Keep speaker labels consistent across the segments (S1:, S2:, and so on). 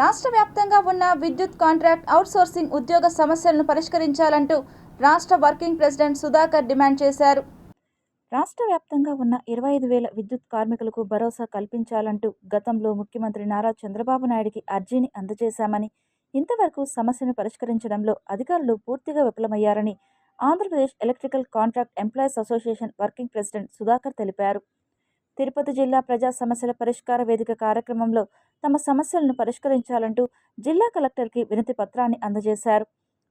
S1: రాష్ట్ర వ్యాప్తంగా ఉన్న విద్యుత్ కాంట్రాక్ట్ అవుట్సోర్సింగ్ ఉద్యోగ సమస్యలను పరిష్కరించాలంటూ రాష్ట్ర వర్కింగ్ ప్రెసిడెంట్ సుధాకర్ డిమాండ్ చేశారు. రాష్ట్ర వ్యాప్తంగా ఉన్న ఇరవై ఐదు వేల విద్యుత్ కార్మికులకు భరోసా కల్పించాలంటూ గతంలో ముఖ్యమంత్రి నారా చంద్రబాబు నాయుడికి అర్జీని అందజేశామని ఇంతవరకు సమస్యను పరిష్కరించడంలో అధికారులు పూర్తిగా విఫలమయ్యారని Andhra Pradesh electrical contract employees association working president Sudhakar తెలిపారు. తిరుపతి జిల్లా ప్రజా సమస్యల పరిష్కార వేదిక కార్యక్రమంలో తమ సమస్యలను పరిష్కరించాలంటూ జిల్లా కలెక్టర్కి వినతి పత్రాన్ని అందజేశారు.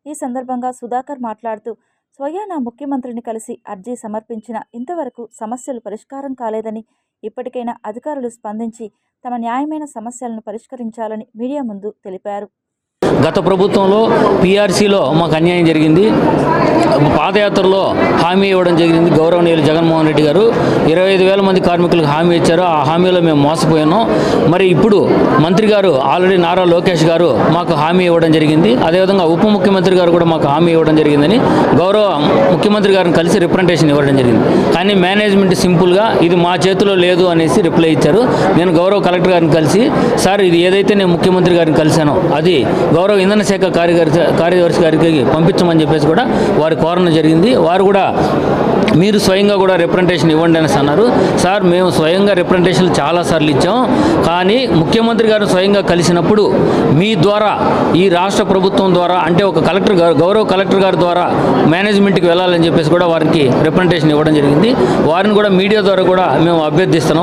S1: ఈ సందర్భంగా సుధాకర్ మాట్లాడుతూ స్వయానా ముఖ్యమంత్రిని కలిసి అర్జీ సమర్పించిన ఇంతవరకు సమస్యలు పరిష్కారం కాలేదని ఇప్పటికైనా అధికారులు స్పందించి తమ న్యాయమైన సమస్యలను పరిష్కరించాలని మీడియా ముందు తెలిపారు.
S2: గత ప్రభుత్వంలో పీఆర్సీలో మాకు అన్యాయం జరిగింది. పాదయాత్రలో హామీ ఇవ్వడం జరిగింది గౌరవనీయులు జగన్మోహన్ రెడ్డి గారు. ఇరవై ఐదు వేల మంది కార్మికులకు హామీ ఇచ్చారు. ఆ హామీలో మేము మోసపోయాము మరి ఇప్పుడు మంత్రి గారు ఆల్రెడీ నారా లోకేష్ గారు మాకు హామీ ఇవ్వడం జరిగింది. అదేవిధంగా ఉప ముఖ్యమంత్రి గారు కూడా మాకు హామీ ఇవ్వడం జరిగిందని గౌరవ ముఖ్యమంత్రి గారిని కలిసి రిప్రజెంటేషన్ ఇవ్వడం జరిగింది. కానీ మేనేజ్మెంట్ సింపుల్గా ఇది మా చేతిలో లేదు అనేసి రిప్లై ఇచ్చారు. నేను గౌరవ కలెక్టర్ గారిని కలిసి సార్ ఇది ఏదైతే నేను ముఖ్యమంత్రి గారిని కలిశానో అది గౌరవ ఇంధన శాఖ కార్యదర్శి కార్యదర్శి గారికి పంపించమని చెప్పేసి కూడా వారి కోరణ కోరడం జరిగింది. వారు కూడా మీరు స్వయంగా కూడా రిప్రజెంటేషన్ ఇవ్వండి అనేసి అన్నారు. సార్ మేము స్వయంగా రిప్రజెంటేషన్లు చాలాసార్లు ఇచ్చాం. కానీ ముఖ్యమంత్రి గారు స్వయంగా కలిసినప్పుడు మీ ద్వారా ఈ రాష్ట్ర ప్రభుత్వం ద్వారా అంటే ఒక కలెక్టర్ గారు గౌరవ కలెక్టర్ గారి ద్వారా మేనేజ్మెంట్కి వెళ్ళాలని చెప్పేసి కూడా వారికి రిప్రజెంటేషన్ ఇవ్వడం జరిగింది. వారిని కూడా మీడియా ద్వారా కూడా మేము అభ్యర్థిస్తున్నాం.